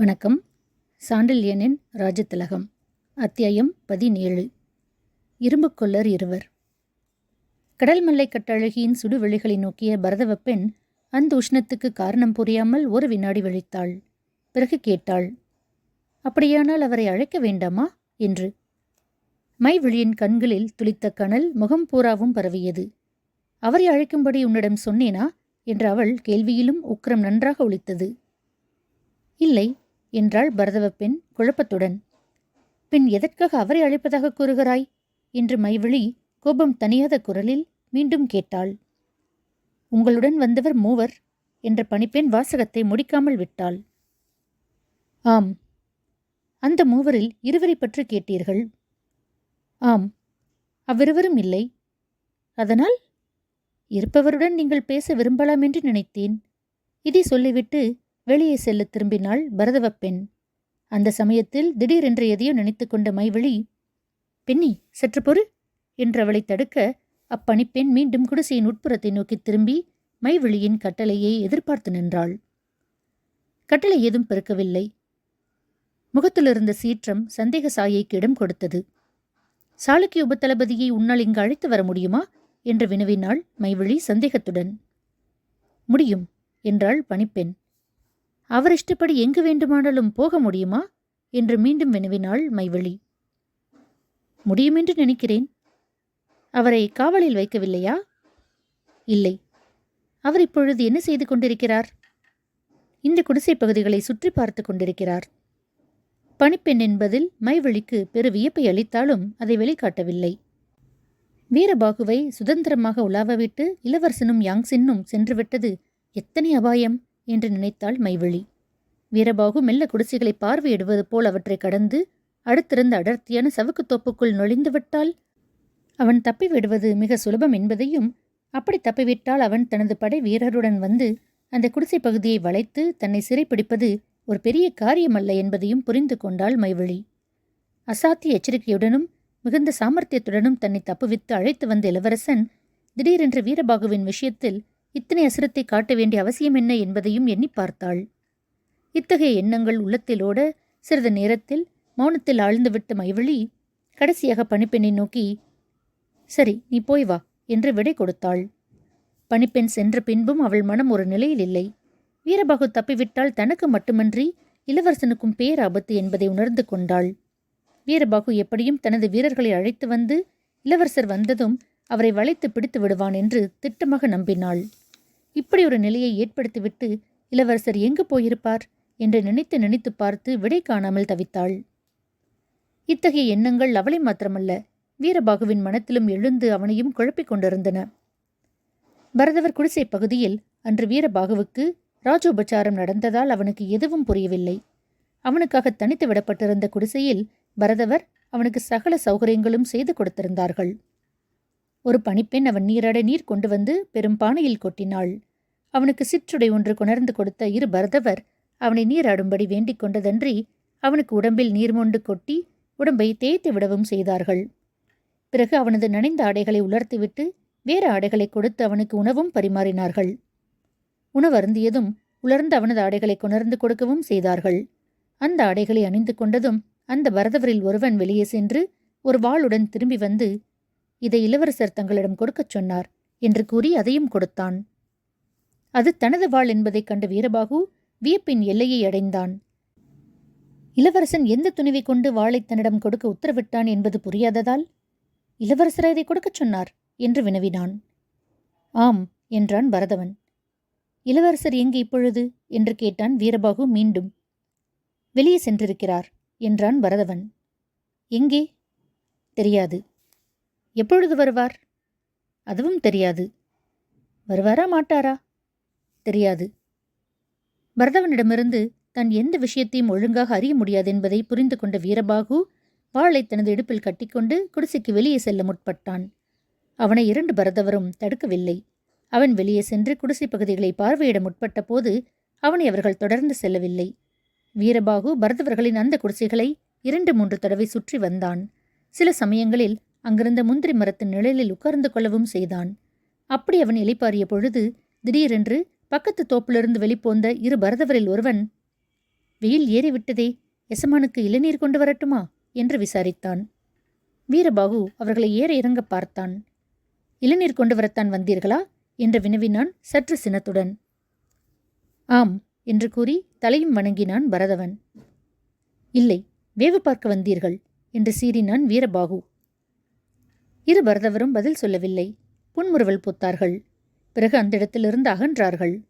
வணக்கம். சாண்டில்யனின் ராஜதிலகம் அத்தியாயம் பதினேழு. இரும்புக்கொல்லர் இருவர். கடல் மல்லை கட்டழகியின் சுடுவெளிகளை நோக்கிய பரதவ பெண் அந்த உஷ்ணத்துக்கு காரணம் புரியாமல் ஒரு வினாடி வெளித்தாள் பிறகு கேட்டாள் அப்படியானால் அவரை அழைக்க வேண்டாமா? என்று. மைவெளியின் கண்களில் துளித்த கனல் முகம் பூராவும் பரவியது. அவரை அழைக்கும்படி உன்னிடம் சொன்னேனா? என்று அவள் கேள்வியிலும் உக்கிரம் நன்றாக ஒழித்தது இல்லை என்றாள் பரதவ பெண் குழப்பத்துடன். பின் எதற்காக அவரை அழைப்பதாக கூறுகிறாய்? என்று மைவிழி கோபம் தனியாத குரலில் மீண்டும் கேட்டாள். உங்களுடன் வந்தவர் மூவர் என்ற பணிப்பெண் வாசகத்தை முடிக்காமல் விட்டாள். ஆம். அந்த மூவரில் இருவரை பற்றி கேட்டீர்கள். ஆம். அவ்விருவரும் இல்லை. அதனால்? இருப்பவருடன் நீங்கள் பேச விரும்பலாம் என்று நினைத்தேன். இதை சொல்லிவிட்டு வெளியே செல்ல திரும்பினாள் பரதவ பெண். அந்த சமயத்தில் திடீரென்று எதையோ நினைத்து கொண்ட மைவழி பெண்ணி சற்று பொறு என்று அவளை தடுக்க அப்பணிப்பெண் மீண்டும் குடிசையின் உட்புறத்தை நோக்கி திரும்பி மைவெளியின் கட்டளையை எதிர்பார்த்து நின்றாள். கட்டளை ஏதும் பெருக்கவில்லை. முகத்திலிருந்த சீற்றம் சந்தேக சாயைக்கு இடம் கொடுத்தது. சாளுக்கிய உபத்தளபதியை உன்னால் இங்கு அழைத்து வர முடியுமா? என்று வினவினாள் மைவழி சந்தேகத்துடன். முடியும் என்றாள் பணிப்பெண். அவர் இஷ்டப்படி எங்கு வேண்டுமானாலும் போக முடியுமா? என்று மீண்டும் வினவினாள் மைவழி. முடியுமென்று நினைக்கிறேன். அவரை காவலில் வைக்கவில்லையா? இல்லை. அவர் இப்பொழுது என்ன செய்து கொண்டிருக்கிறார்? இந்த குடிசை பகுதிகளை சுற்றி பார்த்து கொண்டிருக்கிறார். பணிப்பெண் என்பதில் மைவழிக்கு பெரு வியப்பை அளித்தாலும் அதை வெளிக்காட்டவில்லை. வீரபாகுவை சுதந்திரமாக உலாவவிட்டு இளவரசனும் யாங்சின்னும் சென்றுவிட்டது எத்தனை அபாயம்! என்று நினைத்தாள் மைவிழி வீரபாகு மெல்ல குடிசைகளை பார்வையிடுவது போல் அவற்றை கடந்து அடுத்திருந்த அடர்த்தியான சவுக்கு தோப்புக்குள் நுழைந்து விட்டால் அவன் தப்பிவிடுவது மிக சுலபம் என்பதையும் அப்படி தப்பிவிட்டால் அவன் தனது படை வீரருடன் வந்து அந்த குடிசை பகுதியை வளைத்து தன்னை சிறைப்பிடிப்பது ஒரு பெரிய காரியமல்ல என்பதையும் புரிந்து கொண்டாள் மைவிழி அசாத்திய எச்சரிக்கையுடனும் மிகுந்த சாமர்த்தியத்துடனும் தன்னை தப்புவித்து அழைத்து வந்த இளவரசன் திடீரென்று வீரபாகுவின் விஷயத்தில் இத்தனை அசுரத்தை காட்ட வேண்டிய அவசியம் என்ன என்பதையும் எண்ணி பார்த்தாள். இத்தகைய எண்ணங்கள் உள்ளத்திலோட சிறிது நேரத்தில் மௌனத்தில் ஆழ்ந்துவிட்ட மைவழி கடைசியாக பணிப்பெண்ணை நோக்கி சரி நீ போய் வா என்று விடை கொடுத்தாள். பணிப்பெண் சென்ற பின்பும் அவள் மனம் ஒரு நிலையில் இல்லை. வீரபாகு தப்பிவிட்டால் தனக்கு மட்டுமன்றி இளவரசனுக்கும் பேராபத்து என்பதை உணர்ந்து கொண்டாள். வீரபாகு எப்படியும் தனது வீரர்களை அழைத்து வந்து இளவரசர் வந்ததும் அவரை வளைத்து பிடித்து விடுவான் என்று திட்டமாக நம்பினாள். இப்படி ஒரு நிலையை ஏற்படுத்திவிட்டு இளவரசர் எங்கு போயிருப்பார் என்று நினைத்து நினைத்து பார்த்து விடை காணாமல் தவித்தாள். இத்தகைய எண்ணங்கள் அவளை மாத்திரமல்ல வீரபாகுவின் மனத்திலும் எழுந்து அவனையும் குழப்பிக் கொண்டிருந்தன. பரதவர் குடிசை பகுதியில் அன்று வீரபாகுவுக்கு ராஜோபச்சாரம் நடந்ததால் அவனுக்கு எதுவும் புரியவில்லை. அவனுக்காக தனித்து விடப்பட்டிருந்த குடிசையில் பரதவர் அவனுக்கு சகல சௌகரியங்களும் செய்து கொடுத்திருந்தார்கள். ஒரு பணிப்பெண் அவன் நீராட நீர் கொண்டு வந்து பெரும் பானையில் கொட்டினாள். அவனுக்கு சிற்றுடை ஒன்று கொணர்ந்து கொடுத்த இரு பரதவர் அவனை நீராடும்படி வேண்டிக் கொண்டதன்றி அவனுக்கு உடம்பில் நீர் மொண்டு கொட்டி உடம்பை தேய்த்து விடவும் செய்தார்கள். பிறகு அவனது நனைந்த ஆடைகளை உலர்த்திவிட்டு வேறு ஆடைகளை கொடுத்து அவனுக்கு உணவும் பரிமாறினார்கள். உணவருந்தியதும் உலர்ந்த அவனது ஆடைகளை கொணர்ந்து கொடுக்கவும் செய்தார்கள். அந்த ஆடைகளை அணிந்து கொண்டதும் அந்த பரதவரில் ஒருவன் வெளியே சென்று ஒரு வாளுடன் திரும்பி வந்து இதை இளவரசர் தங்களிடம் கொடுக்கச் சொன்னார் என்று கூறி அதையும் கொடுத்தான். அது தனது வாழ் என்பதைக் கண்ட வீரபாகு வியப்பின் எல்லையை அடைந்தான். இளவரசன் எந்த துணிவை கொண்டு வாளை தன்னிடம் கொடுக்க உத்தரவிட்டான் என்பது புரியாததால் இளவரசர் இதை கொடுக்கச் சொன்னார் என்று வினவினான். ஆம் என்றான் பரதவன். இளவரசர் எங்கு இப்பொழுது? என்று கேட்டான் வீரபாகு மீண்டும். வெளியே சென்றிருக்கிறார் என்றான் பரதவன். எங்கே? தெரியாது. எப்பொழுது வருவார்? அதுவும் தெரியாது. வருவாரா மாட்டாரா? தெரியாது. பரதவனிடமிருந்து தான் எந்த விஷயத்தையும் ஒழுங்காக அறிய முடியாது என்பதை புரிந்து கொண்ட வீரபாகு வாளை தனது இடுப்பில் கட்டிக்கொண்டு குடிசைக்கு வெளியே செல்ல முற்பட்டான். அவனை இரண்டு பரதவரும் தடுக்கவில்லை. அவன் வெளியே சென்று குடிசை பகுதிகளை பார்வையிட முற்பட்ட போது அவனை அவர்கள் தொடர்ந்து செல்லவில்லை. வீரபாகு பரதவர்களின் அந்த குடிசைகளை இரண்டு மூன்று தடவை சுற்றி வந்தான். சில சமயங்களில் அங்கிருந்த முந்திரி மரத்தின் நிழலில் உட்கார்ந்து கொள்ளவும் செய்தான். அப்படி அவன் இலைப்பாரிய பொழுது திடீரென்று பக்கத்து தோப்பிலிருந்து வெளிப்போந்த இரு பரதவரில் ஒருவன் வெயில் ஏறிவிட்டதே எசமானுக்கு இளநீர் கொண்டு வரட்டுமா? என்று விசாரித்தான். வீரபாகு அவர்களை ஏற இறங்க பார்த்தான். இளநீர் கொண்டு வரத்தான் வந்தீர்களா? என்று வினவினான் சற்று சினத்துடன். ஆம் என்று கூறி தலையும் வணங்கினான் பரதவன். இல்லை வேவு பார்க்க வந்தீர்கள் என்று சீறினான் வீரபாகு. இரு பரதவரும் பதில் சொல்லவில்லை. புன்முறுவல் பூத்தார்கள். பிறகு அந்த இடத்திலிருந்து அகன்றார்கள்.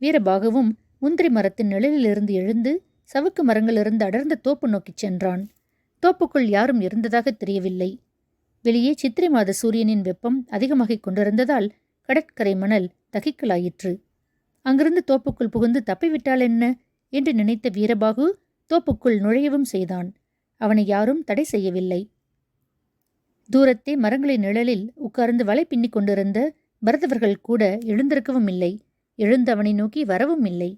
வீரபாகுவும் முந்திரி மரத்தின் நிழலிலிருந்து எழுந்து சவுக்கு மரங்களிலிருந்து அடர்ந்த தோப்பு நோக்கிச் சென்றான். தோப்புக்குள் யாரும் இருந்ததாக தெரியவில்லை. வெளியே சித்திரை மாத சூரியனின் வெப்பம் அதிகமாகிக் கொண்டிருந்ததால் கடற்கரை மணல் தகிக்கலாயிற்று. அங்கிருந்து தோப்புக்குள் புகுந்து தப்பிவிட்டால் என்ன? என்று நினைத்த வீரபாகு தோப்புக்குள் நுழையவும் செய்தான். அவனை யாரும் தடை செய்யவில்லை. தூரத்தே மரங்களின் நிழலில் உட்கார்ந்து வலை பின்னிக் கொண்டிருந்த பரதவர்கள் கூட எழுந்திருக்கவும் இல்லை. எழுந்து அவனை நோக்கி வரவும் இல்லை.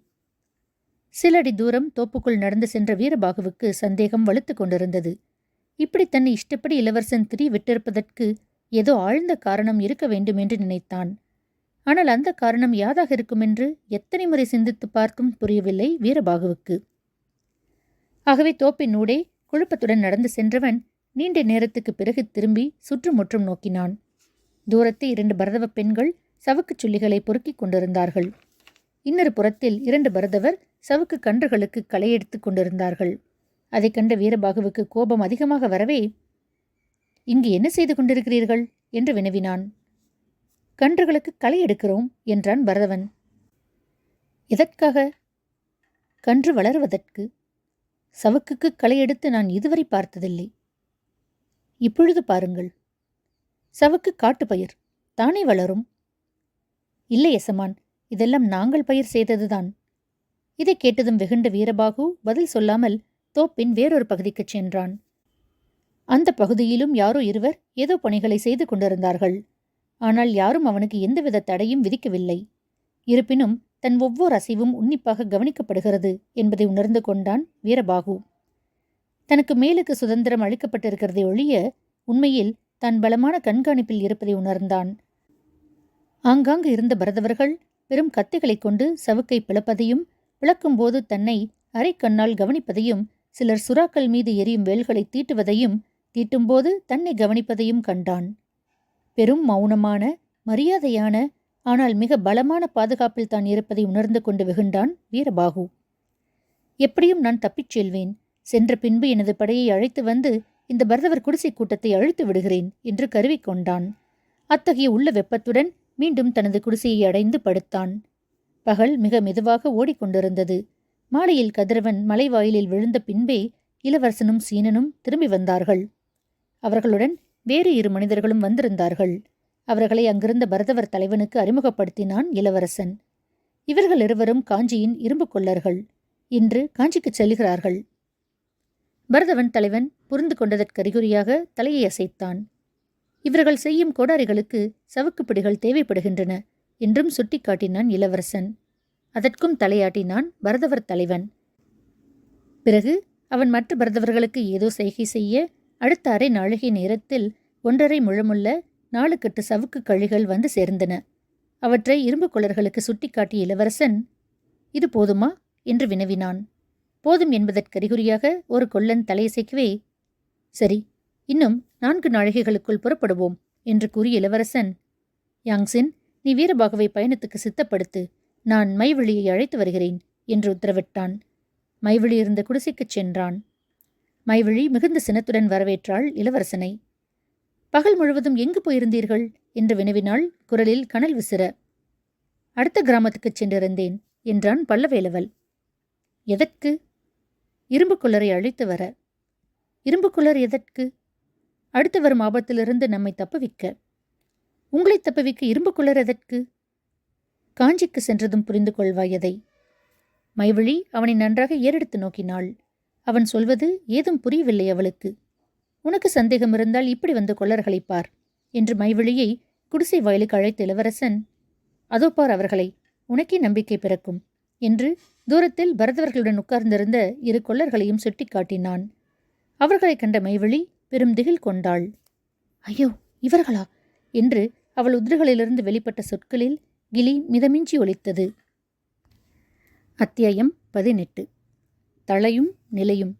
சிலடி தூரம் தோப்புக்குள் நடந்து சென்ற வீரபாகுவுக்கு சந்தேகம் வலுத்து கொண்டிருந்தது. இப்படி தன்னை இஷ்டப்படி இளவரசன் திரி விட்டிருப்பதற்கு ஏதோ ஆழ்ந்த காரணம் இருக்க வேண்டும் என்று நினைத்தான். ஆனால் அந்த காரணம் யாதாக இருக்குமென்று எத்தனை முறை சிந்தித்து பார்த்தும் புரியவில்லை வீரபாகுவுக்கு. ஆகவே தோப்பின் ஊடே குழப்பத்துடன் நடந்து சென்றவன் நீண்ட நேரத்துக்கு பிறகு திரும்பி சுற்றுமுற்றும் நோக்கினான். தூரத்து இரண்டு பரதவ பெண்கள் சவுக்குச் சுள்ளிகளை பொறுக்கிக் கொண்டிருந்தார்கள். இன்னொரு புறத்தில் இரண்டு பரதவர் சவுக்கு கன்றுகளுக்கு களையெடுத்துக் கொண்டிருந்தார்கள். அதைக் கண்ட வீரபாகுவுக்கு கோபம் அதிகமாக வரவே இங்கு என்ன செய்து கொண்டிருக்கிறீர்கள்? என்று வினவினான். கன்றுகளுக்கு களை எடுக்கிறோம் என்றான் பரதவன். எதற்காக? கன்று வளருவதற்கு. சவுக்குக்கு களை எடுத்து நான் இதுவரை பார்த்ததில்லை. இப்பொழுது பாருங்கள். சவுக்கு காட்டுப்பயிர் தானே வளரும்? இல்லை எசமான் இதெல்லாம் நாங்கள் பயிர் செய்ததுதான். இதை கேட்டதும் வெகுண்ட வீரபாகு பதில் சொல்லாமல் தோப்பின் வேறொரு பகுதிக்குச் சென்றான். அந்த பகுதியிலும் யாரோ இருவர் ஏதோ பணிகளை செய்து கொண்டிருந்தார்கள். ஆனால் யாரும் அவனுக்கு எந்தவித தடையும் விதிக்கவில்லை. இருப்பினும் தன் ஒவ்வொரு அசைவும் உன்னிப்பாக கவனிக்கப்படுகிறது என்பதை உணர்ந்து கொண்டான் வீரபாகு. தனக்கு மேலுக்கு சுதந்திரம் அளிக்கப்பட்டிருக்கிறதை ஒழிய உண்மையில் தான் பலமான கண்காணிப்பில் இருப்பதை உணர்ந்தான். ஆங்காங்கு இருந்த பரதவர்கள் பெரும் கத்திகளைக் கொண்டு சவுக்கை பிளப்பதையும் பிளக்கும்போது தன்னை அரைக்கண்ணால் கவனிப்பதையும் சிலர் சுறாக்கள் மீது எரியும் வேல்களை தீட்டுவதையும் தீட்டும்போது தன்னை கவனிப்பதையும் கண்டான். பெரும் மௌனமான மரியாதையான ஆனால் மிக பலமான பாதுகாப்பில் தான் இருப்பதை உணர்ந்து கொண்டு வெகுண்டான் வீரபாகு. எப்படியும் நான் தப்பிச் செல்வேன். சென்ற பின்பு எனது படையை அழைத்து வந்து இந்த பரதவர் குடிசை கூட்டத்தை அழித்து விடுகிறேன் என்று கருவிக்கொண்டான் அத்தகைய உள்ள வெப்பத்துடன் மீண்டும் தனது குடிசையை அடைந்து படுத்தான். பகல் மிக மெதுவாக ஓடிக்கொண்டிருந்தது. மாலையில் கதிரவன் மலைவாயிலில் விழுந்த பின்பே இளவரசனும் சீனனும் திரும்பி வந்தார்கள். அவர்களுடன் வேறு இரு மனிதர்களும் வந்திருந்தார்கள். அவர்களை அங்கிருந்த பரதவர் தலைவனுக்கு அறிமுகப்படுத்தினான் இளவரசன். இவர்கள் இருவரும் காஞ்சியின் இரும்பு கொள்ளர்கள். இன்று காஞ்சிக்குச் செல்கிறார்கள். பரதவன் தலைவன் புரிந்து கொண்டதற்கறிகுறியாக தலையை அசைத்தான். இவர்கள் செய்யும் கோடாரிகளுக்கு சவுக்குப்பிடிகள் தேவைப்படுகின்றன என்றும் சுட்டிக்காட்டினான் இளவரசன். அதற்கும் தலையாட்டினான் பரதவர் தலைவன். பிறகு அவன் மற்ற பரதவர்களுக்கு ஏதோ செய்கை செய்ய அடுத்த அரை நாழிகை நேரத்தில் ஒன்றரை முழமுள்ள நாலு கட்டு சவுக்கு கழிகள் வந்து சேர்ந்தன. அவற்றை இரும்பு குளர்களுக்கு சுட்டிக்காட்டிய இளவரசன் இது போதுமா? என்று வினவினான். போதும் என்பதற்கறிகுறியாக ஒரு கொல்லன் தலையசைக்கவே சரி இன்னும் நான்கு நாழிகைகளுக்குள் புறப்படுவோம் என்று கூறிய இளவரசன் யாங்சின் நீ வீரபாகவை பயணத்துக்கு சித்தப்படுத்து நான் மைவழியை அழைத்து வருகிறேன் என்று உத்தரவிட்டான். மைவழி இருந்த குடிசைக்குச் சென்றான். மைவழி மிகுந்த சினத்துடன் வரவேற்றாள் இளவரசனை. பகல் முழுவதும் எங்கு போயிருந்தீர்கள்? என்று வினவினாள் குரலில் கனல் விசிற. அடுத்த கிராமத்துக்குச் சென்றிருந்தேன் என்றான் பல்லவேலவல் எதற்கு? இரும்புக்குள்ளரை அழைத்து வர. இரும்புக்குள்ளர் எதற்கு? அடுத்து வரும் ஆபத்திலிருந்து நம்மை தப்புவிக்க. உங்களை தப்புவிக்க இரும்புக்குள்ளர் எதற்கு? காஞ்சிக்கு சென்றதும் புரிந்து கொள்வாய் எதை மைவழி அவனை நன்றாக ஏறெடுத்து நோக்கினாள். அவன் சொல்வது ஏதும் புரியவில்லை அவளுக்கு. உனக்கு சந்தேகம் இருந்தால் இப்படி வந்து கொள்ளர்களை பார் என்று மைவழியை குடிசை வயலுக்கு அழைத்த இளவரசன் அதோ பார் அவர்களை உனக்கே நம்பிக்கை பிறக்கும் என்று தூரத்தில் பரதவர்களுடன் உட்கார்ந்திருந்த இரு கொள்ளர்களையும் சுட்டிக்காட்டினான். அவர்களைக் கண்ட மைவழி பெரும் திகில் கொண்டாள். ஐயோ இவர்களா? என்று அவள் உதிர்களிலிருந்து வெளிப்பட்ட சொற்களில் கிளி மிதமிஞ்சி ஒலித்தது. அத்தியாயம் பதினெட்டு. தலையும் நிலையும்.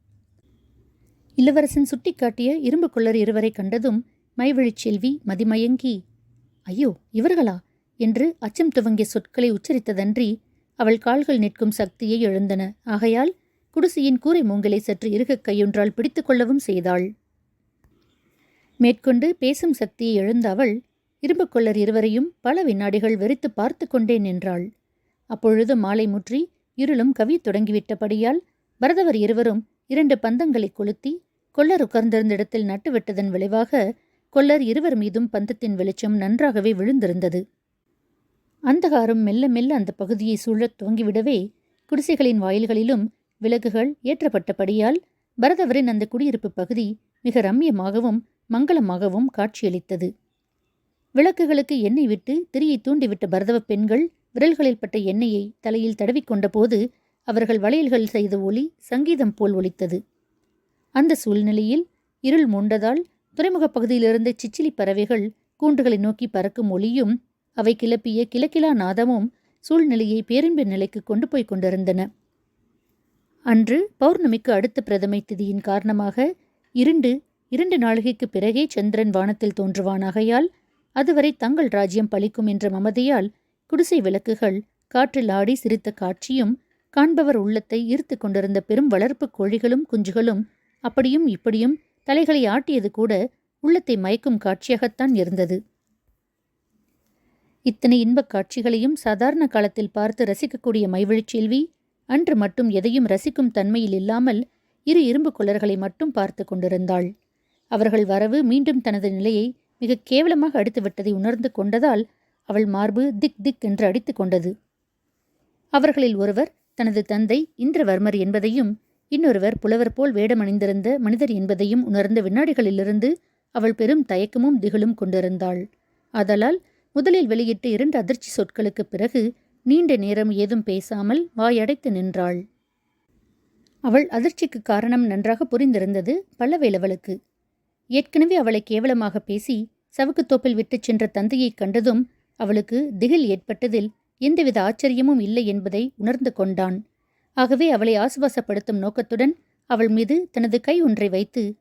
இளவரசன் சுட்டிக்காட்டிய இரும்பு கொள்ளர் இருவரை கண்டதும் மைவழிச் செல்வி மதிமயங்கி ஐயோ இவர்களா? என்று அச்சம் துவங்கிய சொற்களை உச்சரித்ததன்றி அவள் கால்கள் நிற்கும் சக்தியை எழுந்தன. ஆகையால் குடிசையின் கூரை மூங்கலை சற்று இருகக் கையொன்றால் பிடித்து கொள்ளவும் செய்தாள். மேற்கொண்டு பேசும் சக்தியை எழுந்த அவள் இரும்புக்கொள்ளர் இருவரையும் பல வினாடிகள் வெறித்து பார்த்து கொண்டே நின்றாள். அப்பொழுது மாலை முற்றி இருளும் கவி தொடங்கிவிட்டபடியால் பரதவர் இருவரும் இரண்டு பந்தங்களை கொளுத்தி கொல்லர் உட்கார்ந்திருந்த இடத்தில் நட்டுவிட்டதன் விளைவாக கொல்லர் இருவர் மீதும் பந்தத்தின் வெளிச்சம் நன்றாகவே விழுந்திருந்தது. அந்தகாரம் மெல்ல மெல்ல அந்த பகுதியை சூழத் துவங்கிவிடவே குடிசைகளின் வாயில்களிலும் விளக்குகள் ஏற்றப்பட்டபடியால் பரதவரின் அந்த குடியிருப்பு பகுதி மிக ரம்யமாகவும் மங்களமாகவும் காட்சியளித்தது. விளக்குகளுக்கு எண்ணெய் விட்டு திரியை தூண்டிவிட்ட பரதவ பெண்கள் விரல்களில் பட்ட எண்ணெயை தலையில் தடவிக்கொண்ட போது அவர்கள் வளையல்கள் செய்த ஒலி சங்கீதம் போல் ஒலித்தது. அந்த சூழ்நிலையில் இருள் மூண்டதால் துறைமுகப் பகுதியிலிருந்து சிச்சிலி பறவைகள் கூண்டுகளை நோக்கி பறக்கும் ஒளியும் அவை கிளப்பிய கிலக்கிலா நாதமும் சூழ்நிலையை பேரின்ப நிலைக்கு கொண்டு போய் கொண்டிருந்தன. அன்று பௌர்ணமிக்கு அடுத்த பிரதமை திதியின் காரணமாக இருண்டு இரண்டு நாளிகைக்கு பிறகே சந்திரன் வானத்தில் தோன்றுவானாகையால் அதுவரை தங்கள் ராஜ்யம் பலிக்கும் என்ற மமதையால் குடிசை விளக்குகள் காற்றில் ஆடி சிரித்த காட்சியும் காண்பவர் உள்ளத்தை ஈர்த்து கொண்டிருந்த பெரும் வளர்ப்பு கோழிகளும் குஞ்சுகளும் அப்படியும் இப்படியும் தலைகளை ஆட்டியது கூட உள்ளத்தை மயக்கும் காட்சியாகத்தான் இருந்தது. இத்தனை இன்பக் காட்சிகளையும் சாதாரண காலத்தில் பார்த்து ரசிக்கக்கூடிய மைவழிச் செல்வி அன்று மட்டும் எதையும் ரசிக்கும் தன்மையில் இல்லாமல் இரு இரும்பு குளர்களை மட்டும் பார்த்து கொண்டிருந்தாள். அவர்கள் வரவு மீண்டும் தனது நிலையை மிக கேவலமாக அடித்துவிட்டதை உணர்ந்து கொண்டதால் அவள் மார்பு திக் திக் என்று அடித்து கொண்டது. அவர்களில் ஒருவர் தனது தந்தை இந்திரவர்மர் என்பதையும் இன்னொருவர் புலவர் போல் வேடமணிந்திருந்த மனிதர் என்பதையும் உணர்ந்த வினாடிகளிலிருந்து அவள் பெரும் தயக்கமும் திகிலும் கொண்டிருந்தாள். ஆதலால் முதலில் வெளியிட்ட இரண்டு அதிர்ச்சி சொற்களுக்குப் பிறகு நீண்ட நேரம் ஏதும் பேசாமல் வாயடைத்து நின்றாள். அவள் அதிர்ச்சிக்கு காரணம் நன்றாக புரிந்திருந்தது பல்லவேலவளுக்கு. ஏற்கனவே அவளை கேவலமாக பேசி சவுக்குத்தோப்பில் விட்டுச் சென்ற தந்தையைக் கண்டதும் அவளுக்கு திகில் ஏற்பட்டதில் எந்தவித ஆச்சரியமும் இல்லை என்பதை உணர்ந்து கொண்டான். ஆகவே அவளை ஆசுவாசப்படுத்தும் நோக்கத்துடன் அவள் மீது தனது கை ஒன்றை வைத்து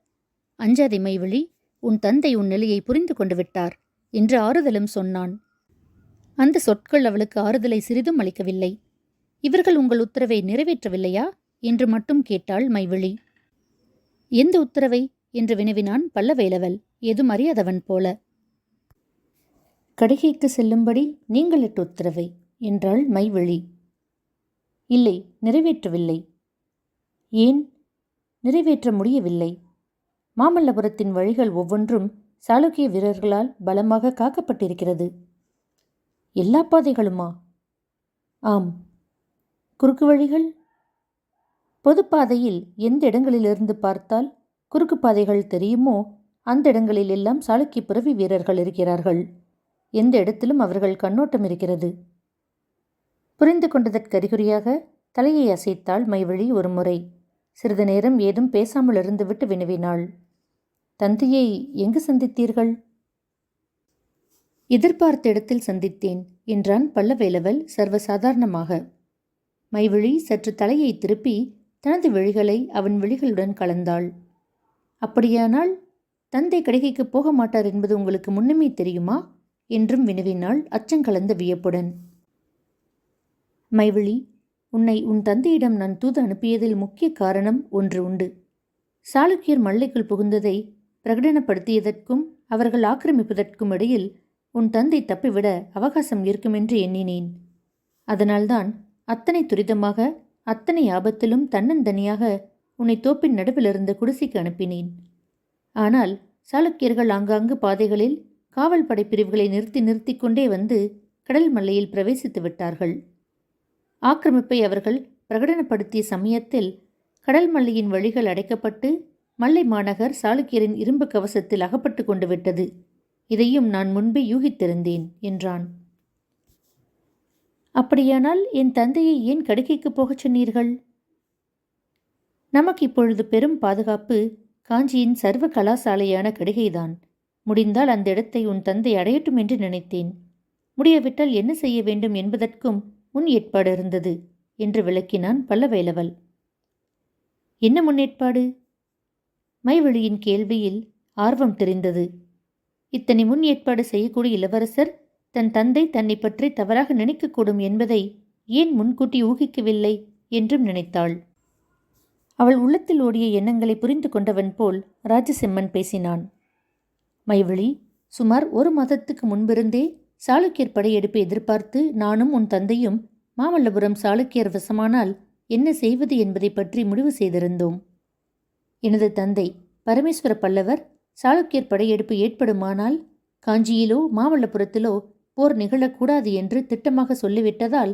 அஞ்சாதை மைவழி உன் தந்தை உன் நிலையை புரிந்து கொண்டு விட்டார். என்று ஆறுதலும் சொன்னான். அந்த சொற்கள் அவளுக்கு ஆறுதலை சிறிதும் அளிக்கவில்லை. இவர்கள் உங்கள் உத்தரவை நிறைவேற்றவில்லையா? என்று மட்டும் கேட்டாள் மைவிழி. எந்த உத்தரவை? என்று வினவினான் பல்லவேலவல் ஏதும் அறியாதவன் போல. கடிகைக்கு செல்லும்படி நீங்கள் இட்ட உத்தரவை என்றாள் மைவிழி. இல்லை நிறைவேற்றவில்லை. ஏன்? நிறைவேற்ற முடியவில்லை. மாமல்லபுரத்தின் வழிகள் ஒவ்வொன்றும் சாளுக்கிய வீரர்களால் பலமாக காக்கப்பட்டிருக்கிறது. எல்லா பாதைகளுமா? ஆம். குறுக்கு வழிகள்? பொதுப்பாதையில் எந்த இடங்களிலிருந்து பார்த்தால் குறுக்கு பாதைகள் தெரியுமோ அந்த இடங்களில் எல்லாம் சாளுக்கிய பிறவி வீரர்கள் இருக்கிறார்கள். எந்த இடத்திலும் அவர்கள் கண்ணோட்டம் இருக்கிறது. புரிந்து கொண்டதற்கறிகுறியாக தலையை அசைத்தாள் மைவழி ஒரு முறை சிறிது நேரம் ஏதும் பேசாமல் இருந்துவிட்டு வினவினாள். தந்தையை எங்கு சந்தித்தீர்கள்? எதிர்பார்த்த இடத்தில் சந்தித்தேன் என்றான் பல்லவேலவல் சர்வசாதாரணமாக. மைவிழி சற்று தலையை திருப்பி தனது விழிகளை அவன் விழிகளுடன் கலந்தாள். அப்படியானால் தந்தை கடிகைக்கு போக மாட்டார் என்பது உங்களுக்கு முன்னமே தெரியுமா? என்றும் வினவினாள் அச்சங்கலந்த வியப்புடன். மைவிழி உன்னை உன் தந்தையிடம் நான் தூது அனுப்பியதில் முக்கிய காரணம் ஒன்று உண்டு. சாளுக்கியர் மல்லைக்குள் புகுந்ததை பிரகடனப்படுத்தியதற்கும் அவர்கள் ஆக்கிரமிப்பதற்கும் இடையில் உன் தந்தை தப்பிவிட அவகாசம் இருக்குமென்று எண்ணினேன். அதனால்தான் அத்தனை துரிதமாக அத்தனை ஆபத்திலும் தன்னந்தனியாக உன்னை தோப்பின் நடுவிலிருந்து குடிசைக்கு அனுப்பினேன். ஆனால் சாளுக்கியர்கள் ஆங்காங்கு பாதைகளில் காவல் படை பிரிவுகளை நிறுத்தி நிறுத்தி கொண்டே வந்து கடல் மல்லையில் பிரவேசித்து விட்டார்கள். ஆக்கிரமிப்பை அவர்கள் பிரகடனப்படுத்திய சமயத்தில் கடல் மல்லையின் வழிகள் அடைக்கப்பட்டு மல்லை மாநகர் சாளுக்கியரின் இரும்பு கவசத்தில் அகப்பட்டு கொண்டு விட்டது. இதையும் நான் முன்பே யூகித்திருந்தேன் என்றான். அப்படியானால் என் தந்தையை ஏன் கடுக்கைக்கு போகச் சொன்னீர்கள்? நமக்கு இப்பொழுது பெரும் பாதுகாப்பு காஞ்சியின் சர்வ கலாசாலையான கடுகைதான். முடிந்தால் அந்த இடத்தை உன் தந்தை அடையட்டும் என்று நினைத்தேன். முடியவிட்டால் என்ன செய்ய வேண்டும் என்பதற்கும் முன் ஏற்பாடு இருந்தது என்று விளக்கினான் பல்லவேலவல். என்ன முன்னேற்பாடு மைவழியின் கேள்வியில் ஆர்வம் தெரிந்தது. இத்தனை முன் ஏற்பாடு செய்யக்கூடிய இளவரசர் தன் தந்தை தன்னை பற்றி தவறாக நினைக்கக்கூடும் என்பதை ஏன் முன்கூட்டி ஊகிக்கவில்லை என்றும் நினைத்தாள். அவள் உள்ளத்தில் ஓடிய எண்ணங்களை புரிந்து கொண்டவன் போல் ராஜசிம்மன் பேசினான். மைவழி சுமார் ஒரு மாதத்துக்கு முன்பிருந்தே சாளுக்கியர் படையெடுப்பை எதிர்பார்த்து நானும் உன் தந்தையும் மாமல்லபுரம் சாளுக்கியர் வசமானால் என்ன செய்வது என்பதை பற்றி முடிவு செய்திருந்தோம். எனது தந்தை பரமேஸ்வர பல்லவர் சாளுக்கியர் படையெடுப்பு ஏற்படுமானால் காஞ்சியிலோ மாமல்லபுரத்திலோ போர் நிகழக்கூடாது என்று திட்டமாக சொல்லிவிட்டதால்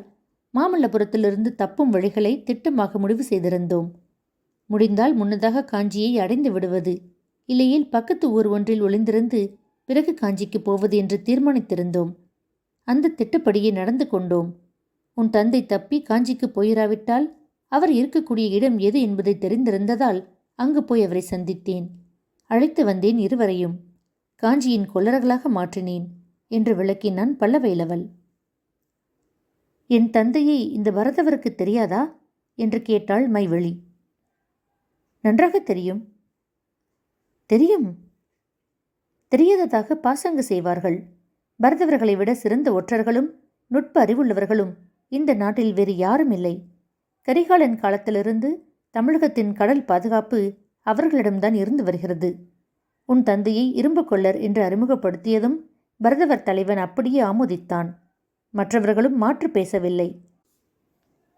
மாமல்லபுரத்திலிருந்து தப்பும் வழிகளை திட்டமாக முடிவு செய்திருந்தோம். முடிந்தால் முன்னதாக காஞ்சியை அடைந்து விடுவது இல்லையில் பக்கத்து ஊர் ஒன்றில் ஒளிந்திருந்து பிறகு காஞ்சிக்கு போவது என்று தீர்மானித்திருந்தோம். அந்த திட்டப்படியே நடந்து கொண்டோம். உன் தந்தை தப்பி காஞ்சிக்கு போயிராவிட்டால் அவர் இருக்கக்கூடிய இடம் எது என்பதை தெரிந்திருந்ததால் அங்கு போய் அவரை சந்தித்தேன். அழைத்து வந்தேன் இருவரையும். காஞ்சியின் கொல்லர்களாக மாற்றினேன் என்று விளக்கினான் பல்லவையிலவள் என் தந்தையை இந்த பரதவருக்கு தெரியாதா? என்று கேட்டாள் மைவழி நன்றாக தெரியும். தெரியும். தெரியாததாக பாசங்கு செய்வார்கள். பரதவர்களை விட சிறந்த ஒற்றர்களும் நுட்ப அறிவுள்ளவர்களும் இந்த நாட்டில் வேறு யாரும் இல்லை. கரிகாலன் காலத்திலிருந்து தமிழகத்தின் கடல் பாதுகாப்பு அவர்களிடம்தான் இருந்து வருகிறது. உன் தந்தையை இரும்பு கொள்ளர் என்று அறிமுகப்படுத்தியதும் பரதவர் தலைவன் அப்படியே ஆமோதித்தான். மற்றவர்களும் மாற்று பேசவில்லை.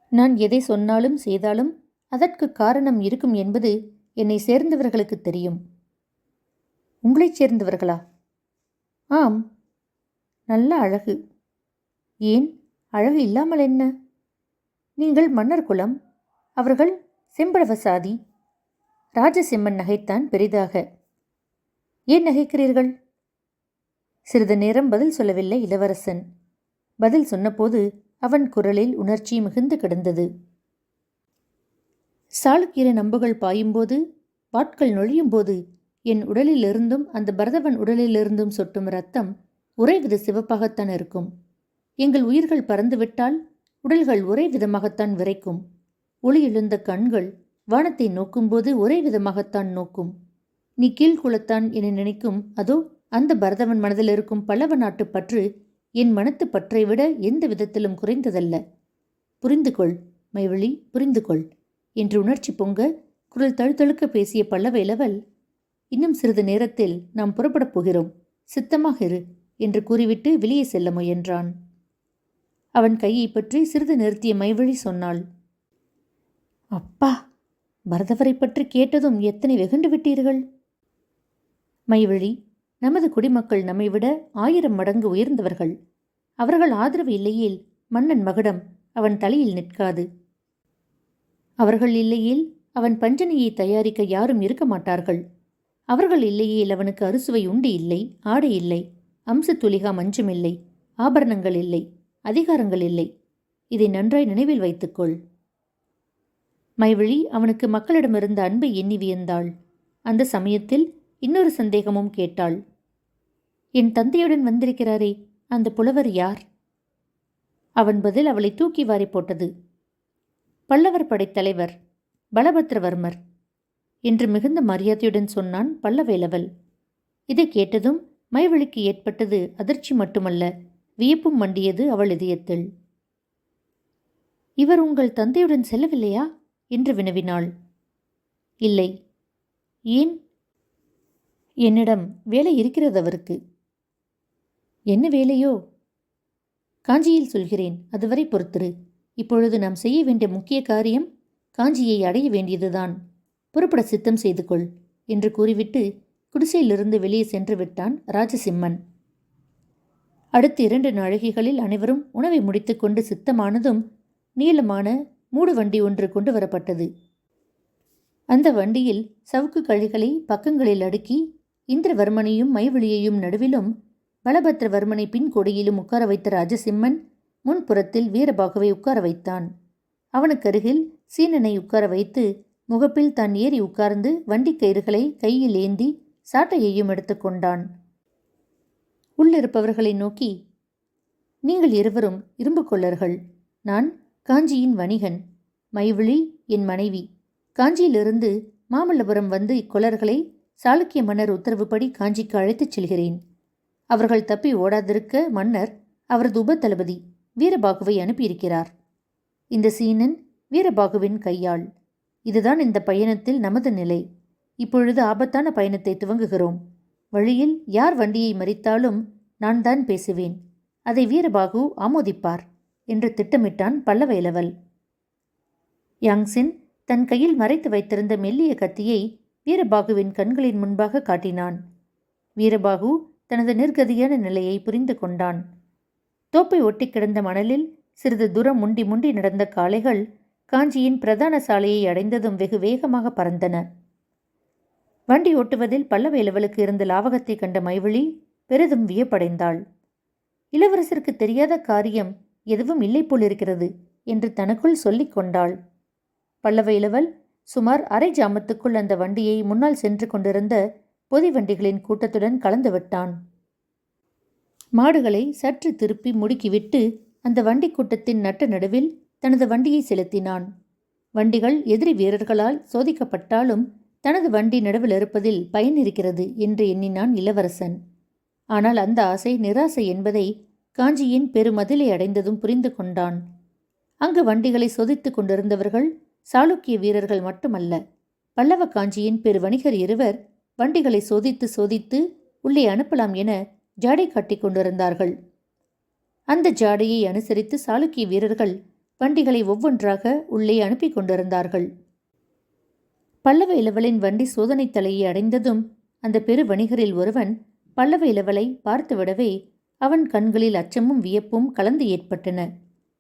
நான் எதை சொன்னாலும் செய்தாலும் அதற்கு காரணம் இருக்கும் என்பது என்னை சேர்ந்தவர்களுக்கு தெரியும். உங்களைச் சேர்ந்தவர்களா? ஆம். நல்ல அழகு. ஏன்? அழகு இல்லாமல் என்ன? நீங்கள் மன்னர் குலம். அவர்கள் செம்படவசாதி ராஜசிம்மன் நகைத்தான் பெரிதாக. ஏன் நகைக்கிறீர்கள்? சிறிது நேரம் பதில் சொல்லவில்லை இளவரசன். பதில் சொன்னபோது அவன் குரலில் உணர்ச்சி மிகுந்து கிடந்தது. சாளுக்கியர நம்புகள் பாயும்போது பாட்கள் நொழியும்போது என் உடலிலிருந்தும் அந்த பரதவன் உடலிலிருந்தும் சொட்டும் ரத்தம் ஒரே வித சிவப்பாகத்தான் இருக்கும். எங்கள் உயிர்கள் பறந்துவிட்டால் உடல்கள் ஒரே விதமாகத்தான் விரைக்கும். ஒளி எழுந்த கண்கள் வானத்தை நோக்கும்போது ஒரே விதமாகத்தான் நோக்கும். நீ கீழ்குலத்தான் என நினைக்கும். அதோ அந்த பரதவன் மனதில் இருக்கும் பல்லவ நாட்டு பற்று என் மனத்து பற்றை விட எந்த விதத்திலும் குறைந்ததல்ல. புரிந்து கொள் மைவழி புரிந்து கொள் என்று உணர்ச்சி பொங்க குரல் தழுத்தழுக்க பேசிய பல்லவேலவல் இன்னும் சிறிது நேரத்தில் நாம் புறப்படப் போகிறோம். சித்தமாக இரு என்று கூறிவிட்டு வெளியே செல்ல முயன்றான். அவன் கையை பற்றி சிறிது நிறுத்திய மைவழி சொன்னாள். அப்பா பரதவரை பற்றி கேட்டதும் எத்தனை வெகுண்டு விட்டீர்கள்? மைவழி நமது குடிமக்கள் நம்மை விட ஆயிரம் மடங்கு உயர்ந்தவர்கள். அவர்கள் ஆதரவு இல்லையேல் மன்னன் மகுடம் அவன் தலையில் நிற்காது. அவர்கள் இல்லையேல் அவன் பஞ்சனையை தயாரிக்க யாரும் இருக்க மாட்டார்கள். அவர்கள் இல்லையேல் அவனுக்கு அறுசுவை உண்டு இல்லை ஆடை இல்லை அம்சத்துளிகா மஞ்சமில்லை ஆபரணங்கள் இல்லை அதிகாரங்கள் இல்லை. இதை நன்றாய் நினைவில் வைத்துக்கொள். மைவழி அவனுக்கு மக்களிடமிருந்த அன்பை எண்ணி வியந்தாள். அந்த சமயத்தில் இன்னொரு சந்தேகமும் கேட்டாள். என் தந்தையுடன் வந்திருக்கிறாரே அந்த புலவர் யார்? அவன் பதில் அவளை தூக்கி வாரி போட்டது. பல்லவர் படைத்தலைவர் பலபத்ரவர்மர் என்று மிகுந்த மரியாதையுடன் சொன்னான் பல்லவேலவல் இதை கேட்டதும் மைவழிக்கு ஏற்பட்டது அதிர்ச்சி மட்டுமல்ல வியப்பும் மண்டியது அவள் இதயத்தில். இவர் உங்கள் தந்தையுடன் செல்லவில்லையா? என்று வினவினாள். இல்லை. ஏன்? என்னிடம் வேலை இருக்கிறது அவருக்கு. என்ன வேலையோ? காஞ்சியில் சொல்கிறேன். அதுவரை பொறுத்திரு. இப்பொழுது நாம் செய்ய வேண்டிய முக்கிய காரியம் காஞ்சியை அடைய வேண்டியதுதான். புறப்பட சித்தம் செய்து கொள் என்று கூறிவிட்டு குடிசையிலிருந்து வெளியே சென்று விட்டான் ராஜசிம்மன். அடுத்த இரண்டு நாழிகைகளில் அனைவரும் உணவை முடித்துக்கொண்டு சித்தமானதும் நீளமான மூடு வண்டி ஒன்று கொண்டு வரப்பட்டது. அந்த வண்டியில் சவுக்கு கழிகளை பக்கங்களில் அடுக்கி இந்திரவர்மனையும் மைவழியையும் நடுவிலும் பலபத்ரவர்மனை பின் கொடியிலும் உட்கார வைத்த ராஜசிம்மன் முன்புறத்தில் வீரபாகவை உட்கார வைத்தான். அவனுக்கருகில் சீனனை உட்கார வைத்து முகப்பில் தான் ஏறி உட்கார்ந்து வண்டி கயிறுகளை கையில் ஏந்தி சாட்டையையும் எடுத்துக்கொண்டான் உள்ளிருப்பவர்களை நோக்கி நீங்கள் இருவரும் இரும்பு கொள்ளர்கள். நான் காஞ்சியின் வணிகன் மைவிழி என் மனைவி. காஞ்சியிலிருந்து மாமல்லபுரம் வந்து இக்கொலர்களை சாளுக்கிய மன்னர் உத்தரவுப்படி காஞ்சிக்கு அழைத்துச் செல்கிறேன். அவர்கள் தப்பி ஓடாதிருக்க மன்னர் அவரது உப தளபதி வீரபாகுவை அனுப்பியிருக்கிறார். இந்த சீனன் வீரபாகுவின் கையாள். இதுதான் இந்த பயணத்தில் நமது நிலை. இப்பொழுது ஆபத்தான பயணத்தை துவங்குகிறோம். வழியில் யார் வண்டியை மறித்தாலும் நான் தான் பேசுவேன். அதை வீரபாகு ஆமோதிப்பார். என்று திட்டமிட்டான் பல்லவ இளவல். யாங்சின் தன் கையில் மறைத்து வைத்திருந்த மெல்லிய கத்தியை வீரபாகுவின் கண்களின் முன்பாக காட்டினான். வீரபாகு தனது நிர்கதியான நிலையை புரிந்து கொண்டான். தோப்பை ஒட்டி கிடந்த மணலில் சிறிது தூரம் முண்டி முண்டி நடந்த காளைகள் காஞ்சியின் பிரதான சாலையை அடைந்ததும் வெகு வேகமாக பறந்தன. வண்டி ஓட்டுவதில் பல்லவ இளவலுக்கு இருந்த லாவகத்தை கண்ட மைவிழி பெரிதும் வியப்படைந்தாள். இளவரசருக்கு தெரியாத காரியம் எதுவும் இல்லை போலிருக்கிறது என்று தனக்குள் சொல்லிக் கொண்டாள். பல்லவ இளவல் சுமார் அரை ஜாமத்துக்குள் அந்த வண்டியை முன்னால் சென்று கொண்டிருந்த பொதி வண்டிகளின் கூட்டத்துடன் கலந்து விட்டான். மாடுகளை சற்று திருப்பி முடுக்கிவிட்டு அந்த வண்டி கூட்டத்தின் நட்ட நடுவில் தனது வண்டியை செலுத்தினான். வண்டிகள் எதிரி வீரர்களால் சோதிக்கப்பட்டாலும் தனது வண்டி நடுவில் இருப்பதில் பயன் இருக்கிறது என்று எண்ணினான் இளவரசன். ஆனால் அந்த ஆசை நிராசை என்பதை காஞ்சியின் பெருமதிலை அடைந்ததும் புரிந்து கொண்டான். அங்கு வண்டிகளை சொதித்துக் கொண்டிருந்தவர்கள் சாளுக்கிய வீரர்கள் மட்டுமல்ல பல்லவ காஞ்சியின் பெரு வணிகர் இருவர் வண்டிகளை சோதித்து சோதித்து உள்ளே அனுப்பலாம் என ஜாடை காட்டிக் கொண்டிருந்தார்கள். அந்த ஜாடையை அனுசரித்து சாளுக்கிய வீரர்கள் வண்டிகளை ஒவ்வொன்றாக உள்ளே அனுப்பி கொண்டிருந்தார்கள். பல்லவ இளவலின் வண்டி சோதனை தலையை அடைந்ததும் அந்த பெரு வணிகரில் ஒருவன் பல்லவ இளவலை பார்த்துவிடவே அவன் கண்களில் அச்சமும் வியப்பும் கலந்து ஏற்பட்டன.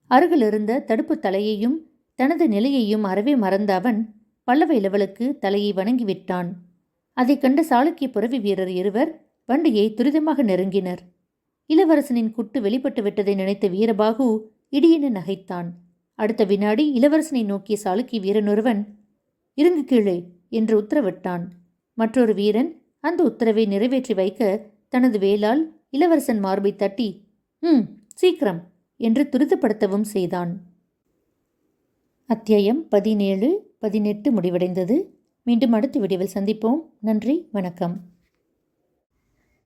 அருகிலிருந்த தடுப்பு தலையையும் தனது நிலையையும் அறவே மறந்த அவன் பல்லவ இளவலுக்கு தலையை வணங்கிவிட்டான். அதைக் கண்ட சாளுக்கிய புறவி வீரர் இருவர் வண்டியை துரிதமாக நெருங்கினர். இளவரசனின் குட்டு வெளிப்பட்டு விட்டதை நினைத்த வீரபாகு இடியென நகைத்தான். அடுத்த வினாடி இளவரசனை நோக்கிய சாளுக்கிய வீரனொருவன் இறங்கு கீழே என்று உத்தரவிட்டான். மற்றொரு வீரன் அந்த உத்தரவை நிறைவேற்றி வைக்க தனது வேலால் இளவரசன் மார்பை தட்டி ம் சீக்கிரம் என்று துரிதப்படுத்தவும் செய்தான். அத்தியாயம் பதினேழு பதினெட்டு முடிவடைந்தது. மீண்டும் அடுத்த வீடியோவில் சந்திப்போம். நன்றி வணக்கம்.